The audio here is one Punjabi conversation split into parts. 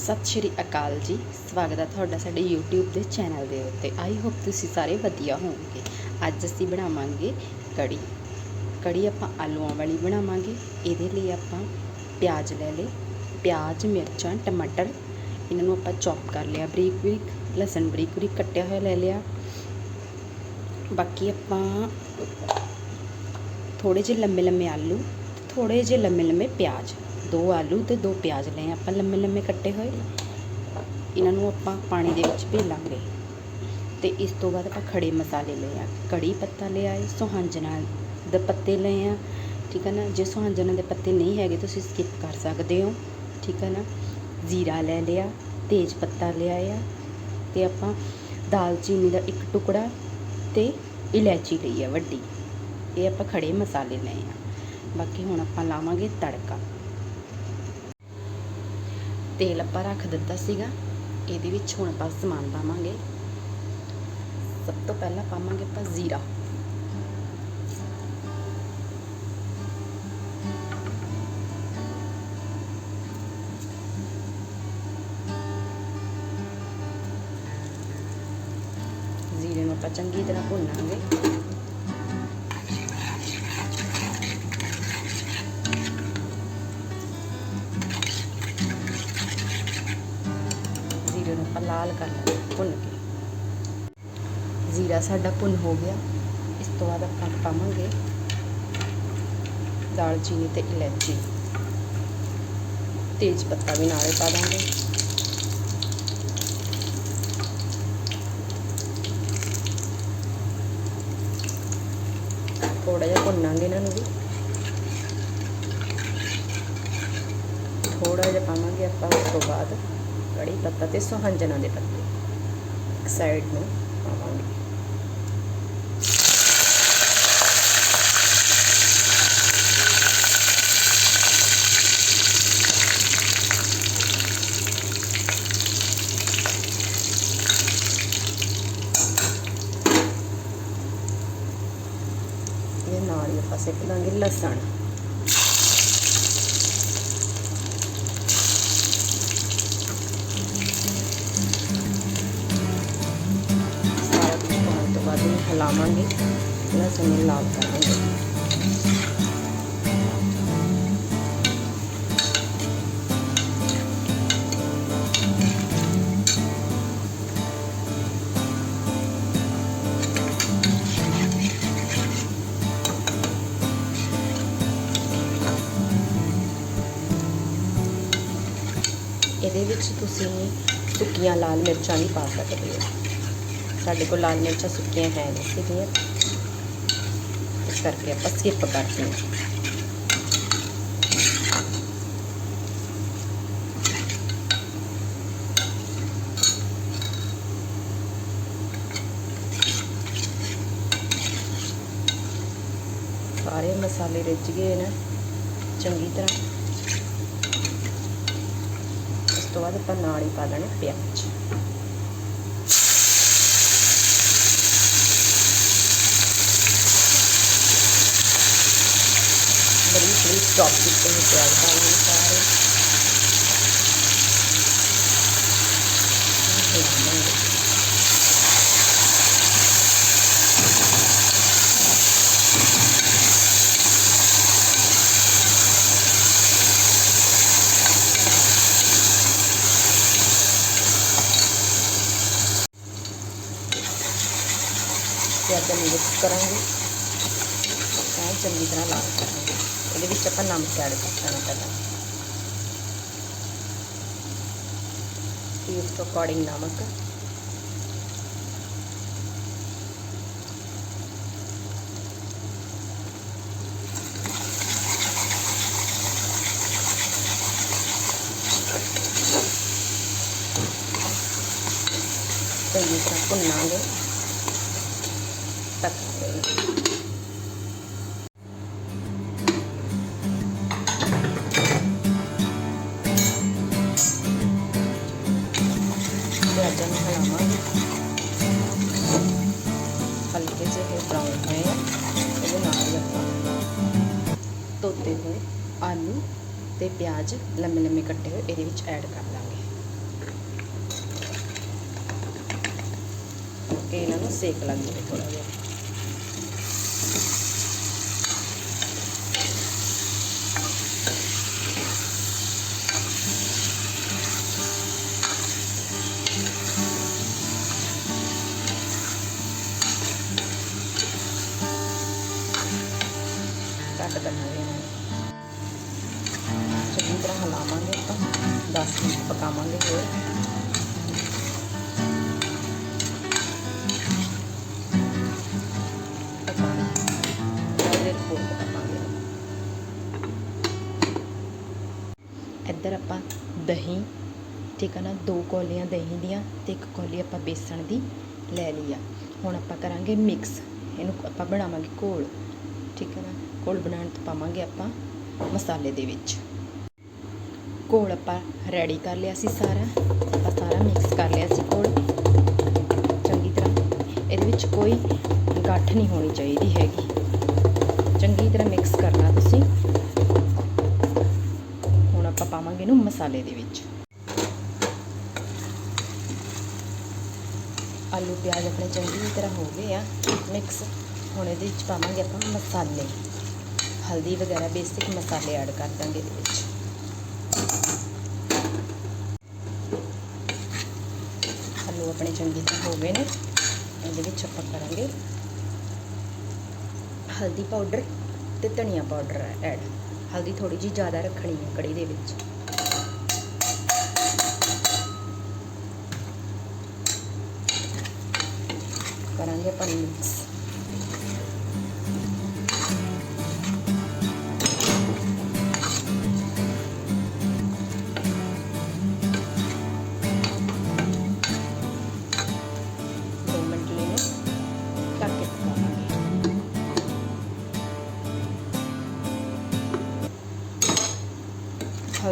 ਸਤਿ ਸ਼੍ਰੀ ਅਕਾਲ ਜੀ। ਸਵਾਗਤ ਹੈ ਤੁਹਾਡਾ ਸਾਡੇ YouTube ਦੇ ਚੈਨਲ ਦੇ ਉੱਤੇ। ਆਈ ਹੋਪ ਤੁਸੀਂ ਸਾਰੇ ਵਧੀਆ ਹੋਵੋਗੇ। ਅੱਜ ਅਸੀਂ ਬਣਾਵਾਂਗੇ ਕੜੀ। ਕੜੀ ਆਪਾਂ ਆਲੂਆਂ ਵਾਲੀ ਬਣਾਵਾਂਗੇ। ਇਹਦੇ ਲਈ ਆਪਾਂ ਪਿਆਜ਼ ਲੈ ਲਏ। ਪਿਆਜ਼, ਮਿਰਚਾਂ, ਟਮਾਟਰ। ਇਹਨਾਂ ਨੂੰ ਆਪਾਂ ਚੌਪ ਕਰ ਲਿਆ ਬਰੀਕ ਬਰੀਕ। ਲਸਣ ਬਰੀਕ ਬਰੀਕ ਕੱਟਿਆ ਹੋਇਆ ਲੈ ਲਿਆ। ਬਾਕੀ ਆਪਾਂ ਥੋੜੇ ਜਿਹੇ ਲੰਮੇ ਲੰਮੇ ਆਲੂ ਥੋੜੇ ਜਿਹੇ ਲੰਮੇ ਲੰਮੇ ਪਿਆਜ਼। ਦੋ ਆਲੂ ਤੇ ਦੋ ਪਿਆਜ਼ ਲਏ ਆਪਾਂ ਲੰਮੇ ਲੰਮੇ ਕੱਟੇ ਹੋਏ। ਇਹਨਾਂ ਨੂੰ ਆਪਾਂ ਪਾਣੀ ਦੇ ਵਿੱਚ ਭੇਲਾਂਗੇ। ਤੇ ਇਸ ਤੋਂ ਬਾਅਦ ਆਪਾਂ ਖੜੇ ਮਸਾਲੇ ਲਏ ਆ। ਕੜੀ ਪੱਤਾ ਲਿਆ ਹੈ ਸੁਹਾਂਜਣਾ ਦੇ ਪੱਤੇ ਲਏ ਆ। ਠੀਕ ਹੈ ਨਾ? ਜੇ ਸੁਹਾਂਜਣਾ ਦੇ ਪੱਤੇ ਨਹੀਂ ਹੈਗੇ, ਤੁਸੀਂ ਸਕਿਪ ਕਰ ਸਕਦੇ ਹੋ। ਠੀਕ ਹੈ ਨਾ? ਜ਼ੀਰਾ ਲੈ ਲਿਆ, ਤੇਜ ਪੱਤਾ ਲਿਆ ਆ। ਤੇ ਆਪਾਂ ਦਾਲਚੀਨੀ ਦਾ ਇੱਕ ਟੁਕੜਾ ਤੇ ਇਲਾਇਚੀ ਲਈ ਆ ਵੱਡੀ। ਇਹ ਆਪਾਂ ਖੜੇ ਮਸਾਲੇ ਲਏ ਆ। ਬਾਕੀ ਹੁਣ ਆਪਾਂ ਲਾਵਾਂਗੇ ਤੜਕਾ। ਤੇਲ ਆਪਾਂ ਰੱਖ ਦਿੱਤਾ ਸੀਗਾ। ਇਹਦੇ ਵਿੱਚ ਹੁਣ ਆਪਾਂ ਸਮਾਨ ਪਾਵਾਂਗੇ। ਸਭ ਤੋਂ ਪਹਿਲਾਂ ਪਾਵਾਂਗੇ ਆਪਾਂ ਜ਼ੀਰਾ। ਜ਼ੀਰੇ ਨੂੰ ਆਪਾਂ ਚੰਗੀ ਤਰ੍ਹਾਂ ਭੁੰਨਾਂਗੇ। ਜ਼ੀਰੇ ਨੂੰ ਆਪਾਂ ਲਾਲ ਕਰ ਲੈਣਾ ਭੁੰਨ ਕੇ। ਜ਼ੀਰਾ ਸਾਡਾ ਭੁੰਨ ਹੋ ਗਿਆ। ਇਸ ਤੋਂ ਬਾਅਦ ਆਪਾਂ ਪਾਵਾਂਗੇ ਦਾਲਚੀਨੀ ਤੇ ਇਲਾਇਚੀ। ਤੇਜ ਪੱਤਾ ਵੀ ਨਾਲੇ ਪਾ ਦਾਂਗੇ। ਥੋੜਾ ਜਿਹਾ ਭੁੰਨਾਂਗੇ ਇਹਨਾਂ ਨੂੰ ਵੀ। ਥੋੜਾ ਜਿਹਾ ਪਾਵਾਂਗੇ ਆਪਾਂ ਉਸ ਤੋਂ ਬਾਅਦ। ਕੜੀ ਪੱਤਾ ਤੇ ਸੁਹੰਜਣਾ ਦੇ ਪੱਤੇ। ਇੱਕ ਸਾਈਡ ਨੂੰ ਪਾਵਾਂਗੇ। ਇਹ ਨਾਲ ਹੀ ਆਪਾਂ ਸਿੱਖ ਦਾਂਗੇ ਲਸਣ। ਪਾਉਣ ਹਿਲਾਵਾਂਗੇ। ਲਸਣ ਨੂੰ ਲਾਲ ਕਰਾਂਗੇ ਇਹਦੇ ਵਿੱਚ ਤੁਸੀਂ ਸੁੱਕੀਆਂ ਲਾਲ ਮਿਰਚਾਂ ਵੀ ਪਾ ਸਕਦੇ ਹੋ। ਸਾਡੇ ਕੋਲ ਲਾਲ ਮਿਰਚਾਂ ਸੁੱਕੀਆਂ ਹੈ ਨਹੀਂ ਸੀਗੀਆਂ। ਇਸ ਕਰਕੇ ਆਪਾਂ ਸਕਿਪ ਕਰਦੇ ਹਾਂ। ਸਾਰੇ ਮਸਾਲੇ ਰਿੱਝ ਗਏ ਨੇ, ਚੰਗੀ ਤਰ੍ਹਾਂ। ਉਸ ਤੋਂ ਬਾਅਦ ਆਪਾਂ ਨਾਲ ਹੀ ਪਾ ਲੈਣੇ ਪਿਆਜ਼। ਬੜੀ ਬੜੀ ਚੌਪ ਪਿਆਜ਼ ਪਾ ਸਾਰੇ ਹਿਲਾਵਾਂਗੇ। ਨੂੰ ਮਿਕਸ ਕਰਾਂਗੇ ਤਾਂ ਚੰਗੀ ਤਰ੍ਹਾਂ ਲਾਲ ਕਰਾਂਗੇ ਇਹਦੇ ਵਿੱਚ ਆਪਾਂ ਨਮਕ ਐਡ ਕਰ ਦੇਣਾ ਪਹਿਲਾਂ ਪਿਆਜ਼ ਲੰਮੇ ਲੰਮੇ ਕੱਟੇ ਹੋਏ, ਇਹਦੇ ਵਿੱਚ ਐਡ ਕਰ ਲਾਂਗੇ ਕਿ ਇਹਨਾਂ ਨੂੰ ਸੇਕ ਲੱਗ ਜਾਵੇ ਥੋੜਾ ਜਿਹਾ ਕੱਟ ਦਵਾਂਗੇ ਇਹਨਾਂ। ਚੰਗੀ ਤਰ੍ਹਾਂ ਹਿਲਾਵਾਂਗੇ ਆਪਾਂ। 10 ਮਿੰਟ ਪਕਾਵਾਂਗੇ ਹੋਰ। ਪਕਾਵਾਂਗੇ। ਇੱਧਰ ਆਪਾਂ ਦਹੀਂ, ਠੀਕ ਹੈ ਨਾ, ਦੋ ਕੌਲੀਆਂ ਦਹੀਂ ਦੀਆਂ ਤੇ ਇੱਕ ਕੌਲੀ ਆਪਾਂ ਬੇਸਣ ਦੀ ਲੈ ਲਈ ਆ। ਹੁਣ ਆਪਾਂ ਕਰਾਂਗੇ ਮਿਕਸ। ਇਹਨੂੰ ਆਪਾਂ ਬਣਾਵਾਂਗੇ ਘੋਲ। ਠੀਕ ਹੈ ਨਾ, ਘੋਲ ਬਣਾਉਣ ਤੋਂ ਪਾਵਾਂਗੇ ਆਪਾਂ ਮਸਾਲੇ ਦੇ ਵਿੱਚ। ਘੋਲ ਆਪਾਂ ਰੈਡੀ ਕਰ ਲਿਆ ਸੀ ਸਾਰਾ। ਆਪਾਂ ਸਾਰਾ ਮਿਕਸ ਕਰ ਲਿਆ ਸੀ ਘੋਲ। ਚੰਗੀ ਤਰ੍ਹਾਂ ਇਹਦੇ ਵਿੱਚ ਕੋਈ ਗੱਠ ਨਹੀਂ ਹੋਣੀ ਚਾਹੀਦੀ ਹੈਗੀ। ਚੰਗੀ ਤਰ੍ਹਾਂ ਮਿਕਸ ਕਰਨਾ ਤੁਸੀਂ। ਹੁਣ ਆਪਾਂ ਪਾਵਾਂਗੇ ਇਹਨੂੰ ਮਸਾਲੇ ਦੇ ਵਿੱਚ। ਆਲੂ, ਪਿਆਜ਼ ਆਪਣੇ ਚੰਗੀ ਤਰ੍ਹਾਂ ਹੋ ਗਏ ਆ। ਮਿਕਸ ਹੁਣ ਇਹਦੇ ਵਿੱਚ ਪਾਵਾਂਗੇ ਆਪਾਂ ਮਸਾਲੇ। ਹਲਦੀ ਵਗੈਰਾ ਬੇਸਿਕ ਮਸਾਲੇ ਐਡ ਕਰ ਦਾਂਗੇ ਇਹਦੇ ਵਿੱਚ। ਆਲੂ ਆਪਣੇ ਚੰਗੀ ਤਰ੍ਹਾਂ ਹੋ ਗਏ ਨੇ। ਇਹਦੇ ਵਿੱਚ ਆਪਾਂ ਕਰਾਂਗੇ ਹਲਦੀ ਪਾਊਡਰ ਤੇ ਧਨੀਆ ਪਾਊਡਰ ਐਡ ਹਲਦੀ ਥੋੜੀ ਜੀ ਜ਼ਿਆਦਾ ਰੱਖਣੀ ਹੈ ਕੜੀ ਦੇ ਵਿੱਚ। ਕਰਾਂਗੇ ਆਪਾਂ ਮਿਕਸ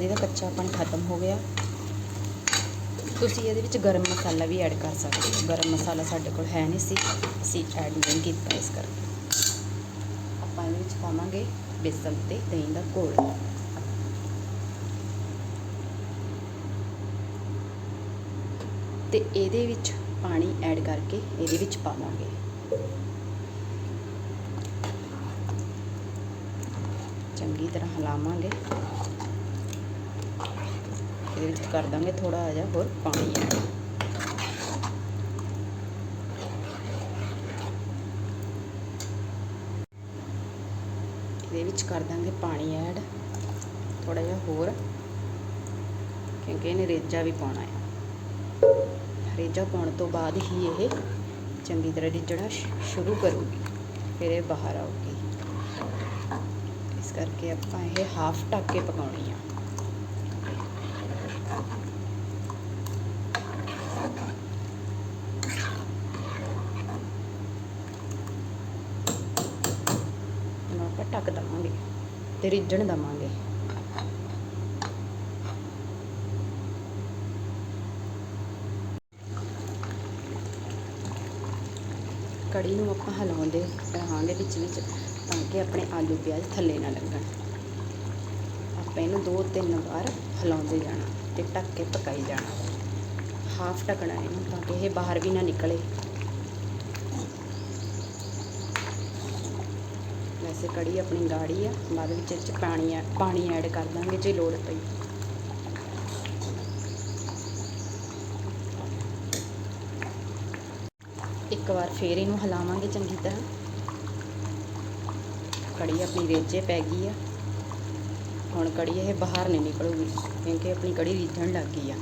ਹਲਦੀ ਦਾ ਕੱਚਾਪਣ ਖਤਮ ਹੋ ਗਿਆ। ਤੁਸੀਂ ਇਹਦੇ ਵਿੱਚ ਗਰਮ ਮਸਾਲਾ ਵੀ ਐਡ ਕਰ ਸਕਦੇ ਹੋ। ਗਰਮ ਮਸਾਲਾ ਸਾਡੇ ਕੋਲ ਹੈ ਨਹੀਂ ਸੀ। ਅਸੀਂ ਐਡ ਨਹੀਂ ਕੀਤਾ ਇਸ ਕਰਕੇ। ਆਪਾਂ ਇਹਦੇ ਵਿੱਚ ਪਾਵਾਂਗੇ ਬੇਸਣ ਤੇ ਦਹੀਂ ਦਾ ਘੋਲ। ਤੇ ਇਹਦੇ ਵਿੱਚ ਪਾਣੀ ਐਡ ਕਰਕੇ ਇਹਦੇ ਵਿੱਚ ਪਾਵਾਂਗੇ। ਚੰਗੀ ਤਰ੍ਹਾਂ ਹਿਲਾਵਾਂਗੇ। ਇਹਦੇ ਵਿੱਚ ਕਰ ਦਾਂਗੇ ਥੋੜਾ ਜਿਹਾ ਹੋਰ ਪਾਣੀ ਐਡ ਇਹਦੇ ਵਿੱਚ ਕਰ ਦਾਂਗੇ ਪਾਣੀ ਐਡ ਥੋੜਾ ਜਿਹਾ ਹੋਰ, ਕਿਉਂਕਿ ਇਹਨੇ ਰੇਜਾ ਵੀ ਪਾਉਣਾ ਹੈ ਰੇਜਾ ਪਾਉਣ ਤੋਂ ਬਾਅਦ ਹੀ ਇਹ ਚੰਗੀ ਤਰ੍ਹਾਂ ਰਿੱਝਣਾ ਸ਼ੁਰੂ ਕਰੂਗੀ, ਫਿਰ ਇਹ ਬਾਹਰ ਆਊਗੀ। ਇਸ ਕਰਕੇ ਆਪਾਂ ਇਹ ਹਾਫ ਢੱਕ ਕੇ ਪਕਾਉਣੀ ਆ ਹੁਣ ਆਪਾਂ ਢੱਕ ਦਵਾਂਗੇ ਤੇ ਰਿੱਝਣ ਦਵਾਂਗੇ। ਕੜੀ ਨੂੰ ਆਪਾਂ ਹਲਾਉਂਦੇ ਰਹਾਂਗੇ ਵਿੱਚ ਵਿੱਚ ਤਾਂ ਕਿ ਆਪਣੇ ਆਲੂ ਪਿਆਜ਼ ਥੱਲੇ ਨਾ ਲੱਗਣ। ਆਪਾਂ ਇਹਨੂੰ ਦੋ ਤਿੰਨ ਵਾਰ ਹਿਲਾਉਂਦੇ ਜਾਣਾ ਤੇ ਢੱਕ ਕੇ ਪਕਾਈ ਜਾਣਾ। ਹਾਫ ਢੱਕਣਾ ਇਹਨੂੰ ਤਾਂ ਕਿ ਇਹ ਬਾਹਰ ਵੀ ਨਾ ਨਿਕਲੇ। ਵੈਸੇ ਕੜੀ ਆਪਣੀ ਗਾੜੀ ਆ, ਬਾਅਦ ਵਿੱਚ ਇਹ 'ਚ ਪਾਣੀ ਆ ਪਾਣੀ ਐਡ ਕਰ ਦਾਂਗੇ ਜੇ ਲੋੜ ਪਈ। ਇੱਕ ਵਾਰ ਫੇਰ ਇਹਨੂੰ ਹਿਲਾਵਾਂਗੇ ਚੰਗੀ ਤਰ੍ਹਾਂ। ਕੜੀ ਆਪਣੀ ਰੇਜੇ ਪੈ ਗਈ ਆ। ਹੁਣ ਕੜੀ ਇਹ ਬਾਹਰ ਨਹੀਂ ਨਿਕਲੂਗੀ, ਕਿਉਂਕਿ ਆਪਣੀ ਕੜੀ ਰੀਝਣ ਲੱਗ ਗਈ ਆ।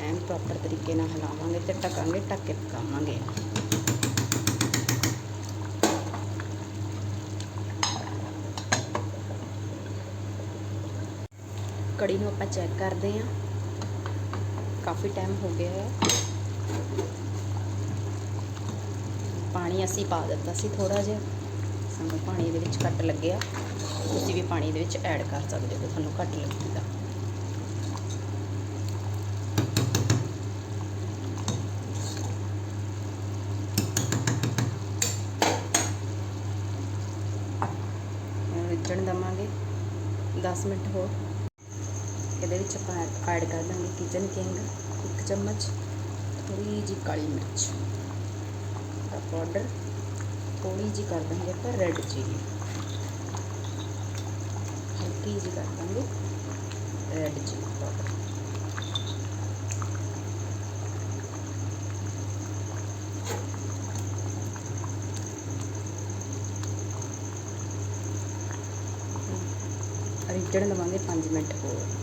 ਐਨ ਪ੍ਰੋਪਰ ਤਰੀਕੇ ਨਾਲ ਹਿਲਾਵਾਂਗੇ ਤੇ ਢਕਾਂਗੇ, ਢੱਕ ਕੇ ਪਕਾਵਾਂਗੇ। ਕੜੀ ਨੂੰ ਆਪਾਂ ਚੈੱਕ ਕਰਦੇ ਹਾਂ। ਕਾਫੀ ਟਾਈਮ ਹੋ ਗਿਆ ਹੈ। ਪਾਣੀ ਅਸੀਂ ਪਾ ਦਿੱਤਾ ਸੀ ਥੋੜਾ ਜਿਹਾ। ਸਾਨੂੰ ਪਾਣੀ ਦੇ ਵਿੱਚ ਘੱਟ ਲੱਗਿਆ। ਤੁਸੀਂ ਵੀ ਪਾਣੀ ਦੇ ਵਿੱਚ ਐਡ ਕਰ ਸਕਦੇ ਹੋ, ਤੁਹਾਨੂੰ ਘੱਟ ਲੱਗੇਗਾ। ਇਹਨੂੰ ਰਿੱਝਣ ਦਵਾਂਗੇ। 10 ਮਿੰਟ ਹੋਰ। ਇਹਦੇ ਵਿੱਚ ਆਪਾਂ ਐਡ ਕਰ ਦਾਂਗੇ ਕਿਚਨ ਕਿੰਗ ਇੱਕ ਚਮਚ ਥੋੜੀ ਜੀ ਕਾਲੀ ਮਿਰਚ ਦਾ ਪਾਊਡਰ ਥੋੜੀ ਜੀ ਕਰ ਦਾਂਗੇ ਆਪਾਂ ਰੈੱਡ ਚਿਲੀ ਹਲਕੀ ਜੀ ਕਰ ਦਾਂਗੇ ਰੈੱਡ ਚਿਲੀ ਪਾਊਡਰ ਰਿੱਝਣ ਲਵਾਂਗੇ 5 ਮਿੰਟ ਹੋਰ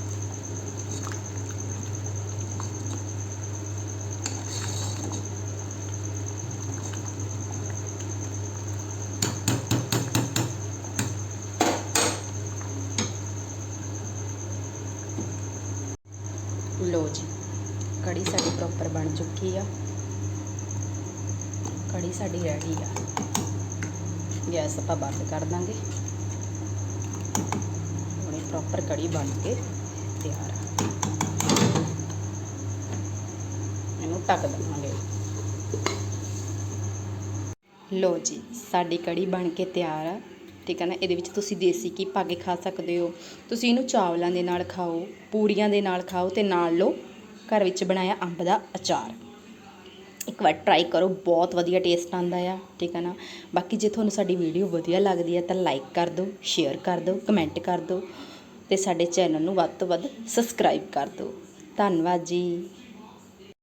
ਲੋ ਜੀ ਕੜੀ ਸਾਡੀ ਪ੍ਰੋਪਰ ਬਣ ਆ? ਕੜੀ ਸਾਡੀ ਰੈਡੀ ਆ। ਗੈਸ ਆਪਾਂ ਬੰਦ ਕਰ ਦਾਂਗੇ। ਹੁਣੇ ਪ੍ਰੋਪਰ ਕੜੀ ਬਣ ਕੇ ਤਿਆਰ ਆ। ਇਹਨੂੰ ਢੱਕ ਦੇਵਾਂਗੇ। ਲੋ ਜੀ, ਸਾਡੀ ਕੜੀ ਬਣ ਕੇ ਤਿਆਰ ਆ। ਠੀਕ ਹੈ ਨਾ? ਇਹਦੇ ਵਿੱਚ ਤੁਸੀਂ ਦੇਸੀ ਘੀ ਪਾ ਕੇ ਖਾ ਸਕਦੇ ਹੋ। ਤੁਸੀਂ ਇਹਨੂੰ ਚਾਵਲਾਂ ਦੇ ਨਾਲ ਖਾਓ, ਪੂੜੀਆਂ ਦੇ ਨਾਲ ਖਾਓ ਤੇ ਨਾਲ ਲਓ। ਘਰ ਵਿੱਚ ਬਣਾਇਆ ਅੰਬ ਦਾ ਅਚਾਰ। ਇੱਕ ਵਾਰ ਟਰਾਈ ਕਰੋ, ਬਹੁਤ ਵਧੀਆ ਟੇਸਟ ਆਉਂਦਾ ਆ, ਠੀਕ ਹੈ ਨਾ? ਬਾਕੀ ਜੇ ਤੁਹਾਨੂੰ ਸਾਡੀ ਵੀਡੀਓ ਵਧੀਆ ਲੱਗਦੀ ਹੈ ਤਾਂ ਲਾਈਕ ਕਰ ਦਿਓ ਸ਼ੇਅਰ ਕਰ ਦਿਓ ਕਮੈਂਟ ਕਰ ਦਿਓ ਅਤੇ ਸਾਡੇ ਚੈਨਲ ਨੂੰ ਵੱਧ ਤੋਂ ਵੱਧ ਸਬਸਕ੍ਰਾਈਬ ਕਰ ਦਿਓ। ਧੰਨਵਾਦ ਜੀ।